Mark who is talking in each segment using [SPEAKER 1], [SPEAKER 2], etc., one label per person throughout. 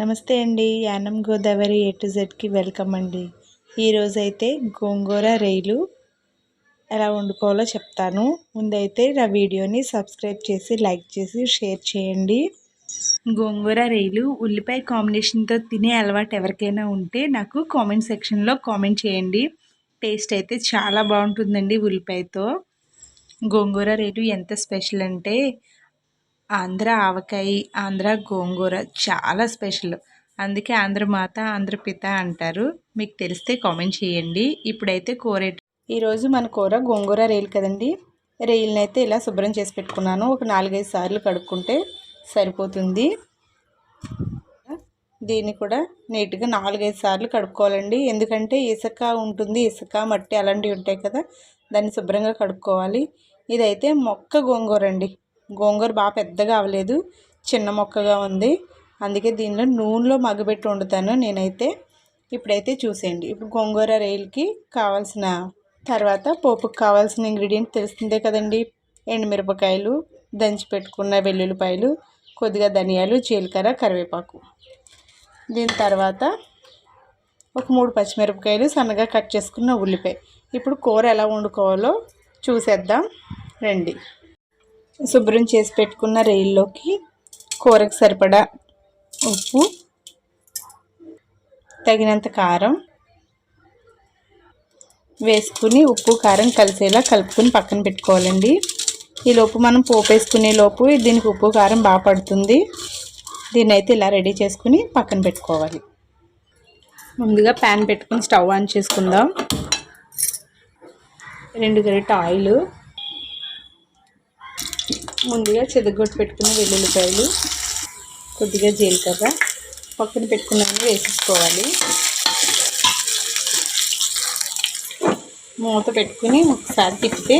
[SPEAKER 1] నమస్తే అండి. Yanam Godavari A to జెడ్కి వెల్కమ్ అండి. ఈరోజైతే గోంగూర రైలు ఎలా వండుకోవాలో చెప్తాను. ముందైతే నా వీడియోని సబ్స్క్రైబ్ చేసి లైక్ చేసి షేర్ చేయండి. గోంగూర రైలు ఉల్లిపాయ కాంబినేషన్తో తినే అలవాటు ఎవరికైనా ఉంటే నాకు కామెంట్ సెక్షన్లో కామెంట్ చేయండి. టేస్ట్ అయితే చాలా బాగుంటుందండి ఉల్లిపాయతో. గోంగూర రైలు ఎంత స్పెషల్ అంటే ఆంధ్ర ఆవకాయ ఆంధ్ర గోంగూర చాలా స్పెషల్. అందుకే ఆంధ్ర మాత ఆంధ్ర పిత అంటారు. మీకు తెలిస్తే కామెంట్ చేయండి. ఇప్పుడైతే కూర ఈరోజు మన కూర గోంగూర రేలు కదండి. రైలుని అయితే ఇలా శుభ్రం చేసి పెట్టుకున్నాను. ఒక నాలుగైదు సార్లు కడుక్కుంటే సరిపోతుంది. దీన్ని కూడా నీట్గా నాలుగైదు సార్లు కడుక్కోవాలండి. ఎందుకంటే ఇసుక ఉంటుంది. ఇసుక మట్టి అలాంటివి ఉంటాయి కదా. దాన్ని శుభ్రంగా కడుక్కోవాలి. ఇదైతే మొక్క గోంగూర అండి. గోంగూర బాగా పెద్దగా అవ్వలేదు చిన్న మొక్కగా ఉంది. అందుకే దీనిలో నూనెలో మగ్గబెట్టి వండుతాను నేనైతే. ఇప్పుడైతే చూసేయండి. ఇప్పుడు గోంగూర రైల్కి కావాల్సిన తర్వాత పోపుకి కావాల్సిన ఇంగ్రీడియంట్ తెలుస్తుందే కదండి. ఎండుమిరపకాయలు దంచి పెట్టుకున్న వెల్లుల్లిపాయలు కొద్దిగా ధనియాలు జీలకర్ర కరివేపాకు. దీని తర్వాత ఒక మూడు పచ్చిమిరపకాయలు సన్నగా కట్ చేసుకున్న ఉల్లిపాయ. ఇప్పుడు కూర ఎలా వండుకోవాలో చూసేద్దాం. రండి. శుభ్రం చేసి పెట్టుకున్న రైల్లోకి కూరకు సరిపడా ఉప్పు తగినంత కారం వేసుకుని ఉప్పు కారం కలిసేలా కలుపుకొని పక్కన పెట్టుకోవాలండి. ఈ లోపు మనం పోపు వేసుకునే లోపు దీనికి ఉప్పు కారం బాగా పడుతుంది. దీన్ని అయితే ఇలా రెడీ చేసుకుని పక్కన పెట్టుకోవాలి. ముందుగా ప్యాన్ పెట్టుకుని స్టవ్ ఆన్ చేసుకుందాం. రెండు గరిట ఆయిల్ ముందుగా చెదగొట్టు పెట్టుకున్న వెల్లుల్లిపాయలు కొద్దిగా జీలకర్ర పక్కన పెట్టుకున్నవన్నీ వేసేసుకోవాలి. మూత పెట్టుకుని ఒకసారి తిప్పితే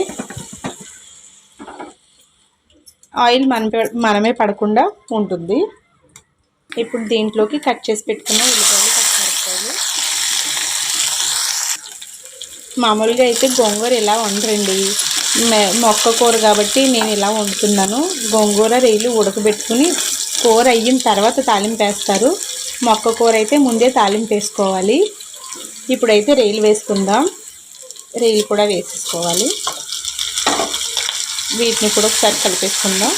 [SPEAKER 1] ఆయిల్ మన మనమే పడకుండా ఉంటుంది. ఇప్పుడు దీంట్లోకి కట్ చేసి పెట్టుకున్న ఉల్లిపాయలు పచ్చిమిరపకాయలు. మామూలుగా అయితే గోంగూర ఇలా వండరండి? మొక్క కూర కాబట్టి నేను ఇలా వండుతున్నాను. గోంగూర రేలు ఉడకబెట్టుకుని కూర అయిన తర్వాత తాలింపు వేస్తారు. మొక్క కూర అయితే ముందే తాలింపు వేసుకోవాలి. ఇప్పుడైతే రేలు వేసుకుందాం. రేలు కూడా వేసేసుకోవాలి. వీటిని కూడా ఒకసారి కలిపేసుకుందాం.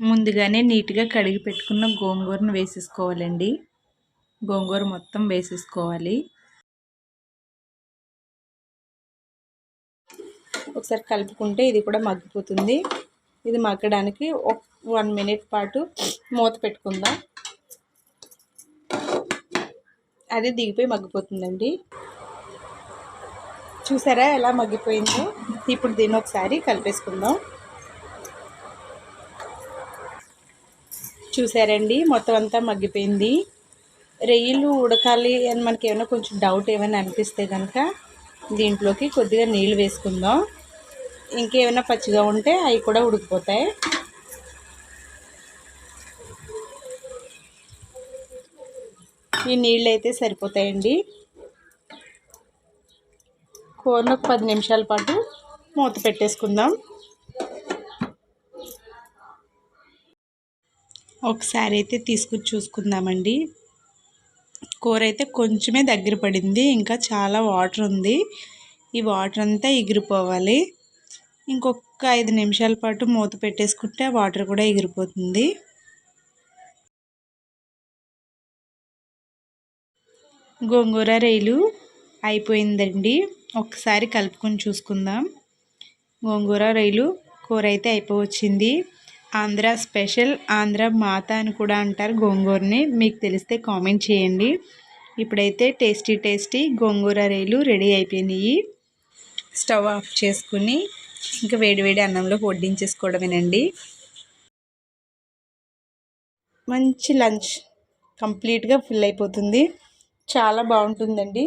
[SPEAKER 1] ముందుగానే నీట్గా కడిగి పెట్టుకున్న గోంగూరను వేసేసుకోవాలండి. గోంగూర మొత్తం వేసేసుకోవాలి. ఒకసారి కలుపుకుంటే ఇది కూడా మగ్గిపోతుంది. ఇది మగ్గడానికి ఒక వన్ మినిట్ పాటు మూత పెట్టుకుందాం. అది దిగిపోయి మగ్గిపోతుందండి. చూసారా ఎలా మగ్గిపోయిందో? ఇప్పుడు దీన్ని ఒకసారి కలిపేసుకుందాం. చూసారండి మొత్తం అంతా మగ్గిపోయింది. రెయ్యిలు ఉడకాలి అని మనకి ఏమైనా కొంచెం డౌట్ ఏమైనా అనిపిస్తే కనుక దీంట్లోకి కొద్దిగా నీళ్ళు వేసుకుందాం. ఇంకేమైనా పచ్చిగా ఉంటే అవి కూడా ఉడికిపోతాయి. ఈ నీళ్ళు అయితే సరిపోతాయండి. కూరను ఒక పది నిమిషాల పాటు మూత పెట్టేసుకుందాం. ఒకసారి అయితే తీసుకుని చూసుకుందామండి. కూర అయితే కొంచెమే దగ్గర పడింది ఇంకా చాలా వాటర్ ఉంది. ఈ వాటర్ అంతా ఎగిరిపోవాలి. ఇంకొక ఐదు నిమిషాల పాటు మూత పెట్టేసుకుంటే వాటర్ కూడా ఎగిరిపోతుంది. గోంగూర రైలు అయిపోయిందండి. ఒకసారి కలుపుకొని చూసుకుందాం. గోంగూర రైలు కూర అయితే అయిపోవచ్చింది. ఆంధ్ర స్పెషల్ ఆంధ్ర మాత అని కూడా అంటారు గోంగూరని. మీకు తెలిస్తే కామెంట్ చేయండి. ఇప్పుడైతే టేస్టీ టేస్టీ గోంగూర రైలు రెడీ అయిపోయినాయి. స్టవ్ ఆఫ్ చేసుకుని ఇంకా వేడివేడి అన్నంలో వడ్డించేసుకోవడమేనండి. మంచి లంచ్ కంప్లీట్గా ఫుల్ అయిపోతుంది. చాలా బాగుంటుందండి.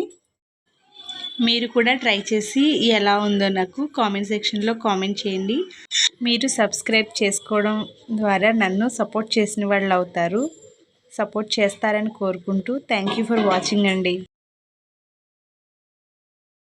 [SPEAKER 1] మీరు కూడా ట్రై చేసి ఎలా ఉందో నాకు కామెంట్ సెక్షన్లో కామెంట్ చేయండి. మీరు సబ్స్క్రైబ్ చేసుకోవడం ద్వారా నన్ను సపోర్ట్ చేసిన వాళ్ళు అవుతారు సపోర్ట్ చేస్తారని కోరుకుంటూ థ్యాంక్ ఫర్ వాచింగ్ అండి.